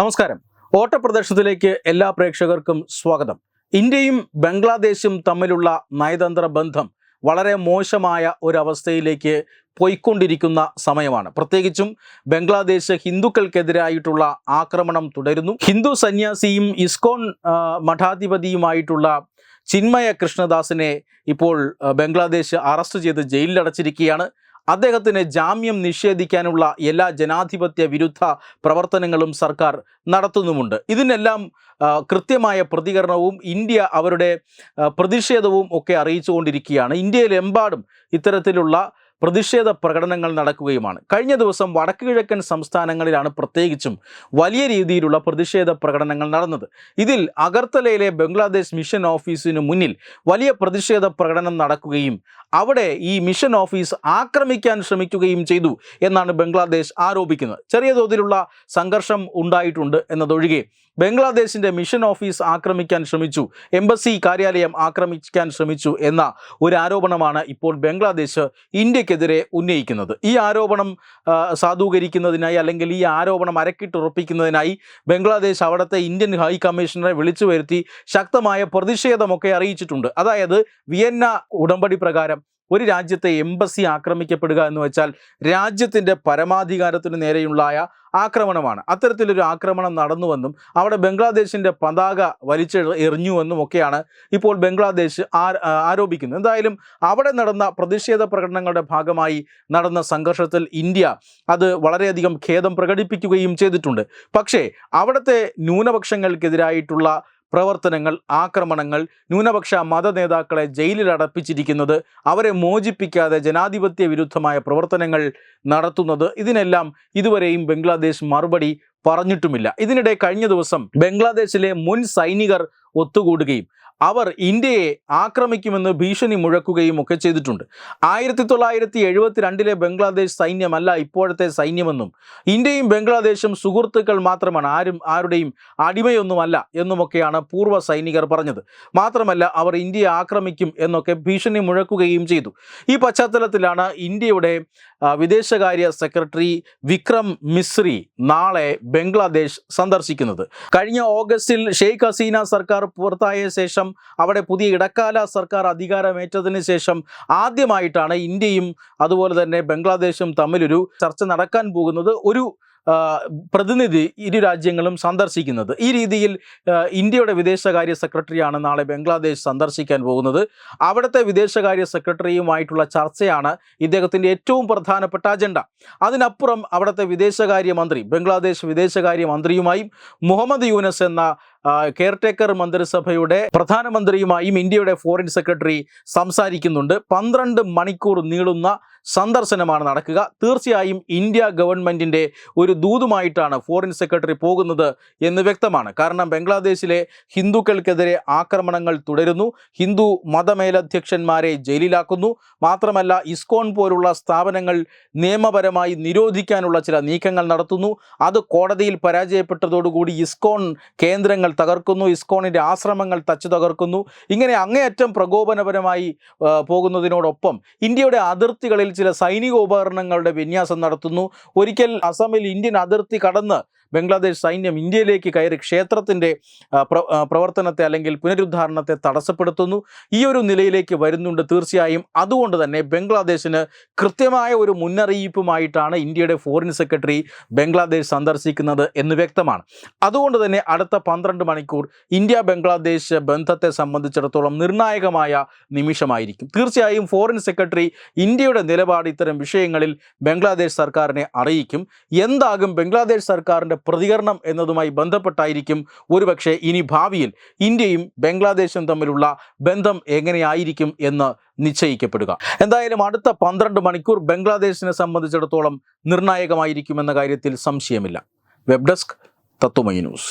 നമസ്കാരം. ഓട്ടപ്രദർശനത്തിലേക്ക് എല്ലാ പ്രേക്ഷകർക്കും സ്വാഗതം. ഇന്ത്യയും ബംഗ്ലാദേശും തമ്മിലുള്ള നയതന്ത്ര ബന്ധം വളരെ മോശമായ ഒരവസ്ഥയിലേക്ക് പോയിക്കൊണ്ടിരിക്കുന്ന സമയമാണ്. പ്രത്യേകിച്ചും ബംഗ്ലാദേശ് ഹിന്ദുക്കൾക്കെതിരായിട്ടുള്ള ആക്രമണം തുടരുന്നു. ഹിന്ദു സന്യാസിയും ഇസ്കോൺ മഠാധിപതിയുമായിട്ടുള്ള ചിന്മയ കൃഷ്ണദാസിനെ ഇപ്പോൾ ബംഗ്ലാദേശ് അറസ്റ്റ് ചെയ്ത് ജയിലിലടച്ചിരിക്കുകയാണ്. അദ്ദേഹത്തിന് ജാമ്യം നിഷേധിക്കാനുള്ള എല്ലാ ജനാധിപത്യ വിരുദ്ധ പ്രവർത്തനങ്ങളും സർക്കാർ നടത്തുന്നുമുണ്ട്. ഇതിനെല്ലാം കൃത്യമായ പ്രതികരണവും ഇന്ത്യ അവരുടെ പ്രതിഷേധവും ഒക്കെ അറിയിച്ചുകൊണ്ടിരിക്കുകയാണ്. ഇന്ത്യയിലെമ്പാടും ഇത്തരത്തിലുള്ള പ്രതിഷേധ പ്രകടനങ്ങൾ നടക്കുകയുമാണ്. കഴിഞ്ഞ ദിവസം വടക്ക് കിഴക്കൻ സംസ്ഥാനങ്ങളിലാണ് പ്രത്യേകിച്ചും വലിയ രീതിയിലുള്ള പ്രതിഷേധ പ്രകടനങ്ങൾ നടന്നത്. ഇതിൽ അഗർത്തലയിലെ ബംഗ്ലാദേശ് മിഷൻ ഓഫീസിനു മുന്നിൽ വലിയ പ്രതിഷേധ പ്രകടനം നടക്കുകയും അവിടെ ഈ മിഷൻ ഓഫീസ് ആക്രമിക്കാൻ ശ്രമിക്കുകയും ചെയ്തു എന്നാണ് ബംഗ്ലാദേശ് ആരോപിക്കുന്നത്. ചെറിയ തോതിലുള്ള സംഘർഷം ഉണ്ടായിട്ടുണ്ട് എന്നതൊഴികെ ബംഗ്ലാദേശിന്റെ മിഷൻ ഓഫീസ് ആക്രമിക്കാൻ ശ്രമിച്ചു എംബസി കാര്യാലയം ആക്രമിക്കാൻ ശ്രമിച്ചു എന്ന ഒരു ആരോപണമാണ് ഇപ്പോൾ ബംഗ്ലാദേശ് ഇന്ത്യക്കെതിരെ ഉന്നയിക്കുന്നത്. ഈ ആരോപണം സാധൂകരിക്കുന്നതിനായി അല്ലെങ്കിൽ ഈ ആരോപണം അരക്കിട്ടുറപ്പിക്കുന്നതിനായി ബംഗ്ലാദേശ് അവിടുത്തെ ഇന്ത്യൻ ഹൈ കമ്മീഷണറെ വിളിച്ചു വരുത്തി ശക്തമായ പ്രതിഷേധമൊക്കെ അറിയിച്ചിട്ടുണ്ട്. അതായത് വിയന്ന ഉടമ്പടി പ്രകാരം ഒരു രാജ്യത്തെ എംബസി ആക്രമിക്കപ്പെടുക എന്ന് വെച്ചാൽ രാജ്യത്തിന്റെ പരമാധികാരത്തിന് നേരെയുള്ളായ ആക്രമണമാണ്. അത്തരത്തിലൊരു ആക്രമണം നടന്നുവെന്നും അവിടെ ബംഗ്ലാദേശിന്റെ പതാക വലിച്ച് എറിഞ്ഞുവെന്നും ഒക്കെയാണ് ഇപ്പോൾ ബംഗ്ലാദേശ് ആരോപിക്കുന്നത്. എന്തായാലും അവിടെ നടന്ന പ്രതിഷേധ പ്രകടനങ്ങളുടെ ഭാഗമായി നടന്ന സംഘർഷത്തിൽ ഇന്ത്യ അത് വളരെയധികം ഖേദം പ്രകടിപ്പിക്കുകയും ചെയ്തിട്ടുണ്ട്. പക്ഷേ അവിടുത്തെ ന്യൂനപക്ഷങ്ങൾക്കെതിരായിട്ടുള്ള പ്രവർത്തനങ്ങൾ ആക്രമണങ്ങൾ ന്യൂനപക്ഷ മത നേതാക്കളെ ജയിലിൽ അടപ്പിച്ചിരിക്കുന്നത് അവരെ മോചിപ്പിക്കാതെ ജനാധിപത്യ വിരുദ്ധമായ പ്രവർത്തനങ്ങൾ നടത്തുന്നത് ഇതിനെല്ലാം ഇതുവരെയും ബംഗ്ലാദേശ് മറുപടി പറഞ്ഞിട്ടുമില്ല. ഇതിനിടെ കഴിഞ്ഞ ദിവസം ബംഗ്ലാദേശിലെ മുൻ സൈനികർ ഒത്തുകൂടുകയും അവർ ഇന്ത്യയെ ആക്രമിക്കുമെന്ന് ഭീഷണി മുഴക്കുകയും ഒക്കെ ചെയ്തിട്ടുണ്ട്. ആയിരത്തി തൊള്ളായിരത്തി എഴുപത്തിരണ്ടിലെ ബംഗ്ലാദേശ് സൈന്യമല്ല ഇപ്പോഴത്തെ സൈന്യമെന്നും ഇന്ത്യയും ബംഗ്ലാദേശും സുഹൃത്തുക്കൾ മാത്രമാണ് ആരും ആരുടെയും അടിമയൊന്നുമല്ല എന്നുമൊക്കെയാണ് പൂർവ സൈനികർ പറഞ്ഞത്. മാത്രമല്ല അവർ ഇന്ത്യയെ ആക്രമിക്കും എന്നൊക്കെ ഭീഷണി മുഴക്കുകയും ചെയ്തു. ഈ പശ്ചാത്തലത്തിലാണ് ഇന്ത്യയുടെ വിദേശകാര്യ സെക്രട്ടറി വിക്രം മിശ്രി നാളെ ബംഗ്ലാദേശ് സന്ദർശിക്കുന്നത്. കഴിഞ്ഞ ഓഗസ്റ്റിൽ ഷെയ്ഖ് ഹസീന സർക്കാർ പുറത്തായ ശേഷം അവിടെ പുതിയ ഇടക്കാല സർക്കാർ അധികാരമേറ്റതിന് ശേഷം ആദ്യമായിട്ടാണ് ഇന്ത്യയും അതുപോലെ തന്നെ ബംഗ്ലാദേശും തമ്മിലൊരു ചർച്ച നടക്കാൻ പോകുന്നത് ഒരു പ്രതിനിധി ഇരു രാജ്യങ്ങളും സന്ദർശിക്കുന്നത്. ഈ രീതിയിൽ ഇന്ത്യയുടെ വിദേശകാര്യ സെക്രട്ടറിയാണ് നാളെ ബംഗ്ലാദേശ് സന്ദർശിക്കാൻ പോകുന്നത്. അവിടുത്തെ വിദേശകാര്യ സെക്രട്ടറിയുമായിട്ടുള്ള ചർച്ചയാണ് ഇദ്ദേഹത്തിന്റെ ഏറ്റവും പ്രധാനപ്പെട്ട അജണ്ട. അതിനപ്പുറം അവിടുത്തെ വിദേശകാര്യ മന്ത്രി ബംഗ്ലാദേശ് വിദേശകാര്യ മന്ത്രിയുമായും മുഹമ്മദ് യൂനസ് എന്ന കെയർടേക്കർ മന്ത്രിസഭയുടെ പ്രധാനമന്ത്രിയുമായും ഇന്ത്യയുടെ ഫോറിൻ സെക്രട്ടറി സംസാരിക്കുന്നുണ്ട്. പന്ത്രണ്ട് മണിക്കൂർ നീളുന്ന സന്ദർശനമാണ് നടക്കുക. തീർച്ചയായും ഇന്ത്യ ഗവൺമെന്റിന്റെ ഒരു ദൂതുമായിട്ടാണ് ഫോറിൻ സെക്രട്ടറി പോകുന്നത് എന്ന് വ്യക്തമാണ്. കാരണം ബംഗ്ലാദേശിലെ ഹിന്ദുക്കൾക്കെതിരെ ആക്രമണങ്ങൾ തുടരുന്നു. ഹിന്ദു മതമേലധ്യക്ഷന്മാരെ ജയിലിലാക്കുന്നു. മാത്രമല്ല ഇസ്കോൺ പോലുള്ള സ്ഥാപനങ്ങൾ നിയമപരമായി നിരോധിക്കാനുള്ള ചില നീക്കങ്ങൾ നടത്തുന്നു. അത് കോടതിയിൽ പരാജയപ്പെട്ടതോടുകൂടി ഇസ്കോൺ കേന്ദ്രങ്ങൾ തകർക്കുന്നു ഇസ്കോണിന്റെ ആശ്രമങ്ങൾ തച്ചു തകർക്കുന്നു. ഇങ്ങനെ അങ്ങേയറ്റം പ്രകോപനപരമായി പോകുന്നതിനോടൊപ്പം ഇന്ത്യയുടെ അതിർത്തികളിൽ ചില സൈനിക ഉപകരണങ്ങളുടെ വിന്യാസം നടത്തുന്നു. ഒരിക്കൽ അസമിൽ ഇന്ത്യൻ അതിർത്തി കടന്ന് ബംഗ്ലാദേശ് സൈന്യം ഇന്ത്യയിലേക്ക് കയറി ക്ഷേത്രത്തിന്റെ പ്രവർത്തനത്തെ അല്ലെങ്കിൽ പുനരുദ്ധാരണത്തെ തടസ്സപ്പെടുത്തുന്നു. ഈ ഒരു നിലയിലേക്ക് വരുന്നുണ്ട് തീർച്ചയായും. അതുകൊണ്ട് തന്നെ ബംഗ്ലാദേശിന് കൃത്യമായ ഒരു മുന്നറിയിപ്പുമായിട്ടാണ് ഇന്ത്യയുടെ ഫോറിൻ സെക്രട്ടറി ബംഗ്ലാദേശ് സന്ദർശിക്കുന്നത് എന്ന് വ്യക്തമാണ്. അതുകൊണ്ട് തന്നെ അടുത്ത പന്ത്രണ്ട് മണിക്കൂർ ഇന്ത്യ ബംഗ്ലാദേശ് ബന്ധത്തെ സംബന്ധിച്ചിടത്തോളം നിർണായകമായ നിമിഷമായിരിക്കും. തീർച്ചയായും ഫോറിൻ സെക്രട്ടറി ഇന്ത്യയുടെ നിലപാട് ഇത്തരം വിഷയങ്ങളിൽ ബംഗ്ലാദേശ് സർക്കാരിനെ അറിയിക്കും. എന്താകും ബംഗ്ലാദേശ് സർക്കാരിന്റെ പ്രതികരണം എന്നതുമായി ബന്ധപ്പെട്ടായിരിക്കും ഒരുപക്ഷെ ഇനി ഭാവിയിൽ ഇന്ത്യയും ബംഗ്ലാദേശും തമ്മിലുള്ള ബന്ധം എങ്ങനെയായിരിക്കും എന്ന് നിശ്ചയിക്കപ്പെടുക. എന്തായാലും അടുത്ത പന്ത്രണ്ട് മണിക്കൂർ ബംഗ്ലാദേശിനെ സംബന്ധിച്ചിടത്തോളം നിർണായകമായിരിക്കുമെന്ന കാര്യത്തിൽ സംശയമില്ല. വെബ് ഡെസ്ക് തത്വമൈ news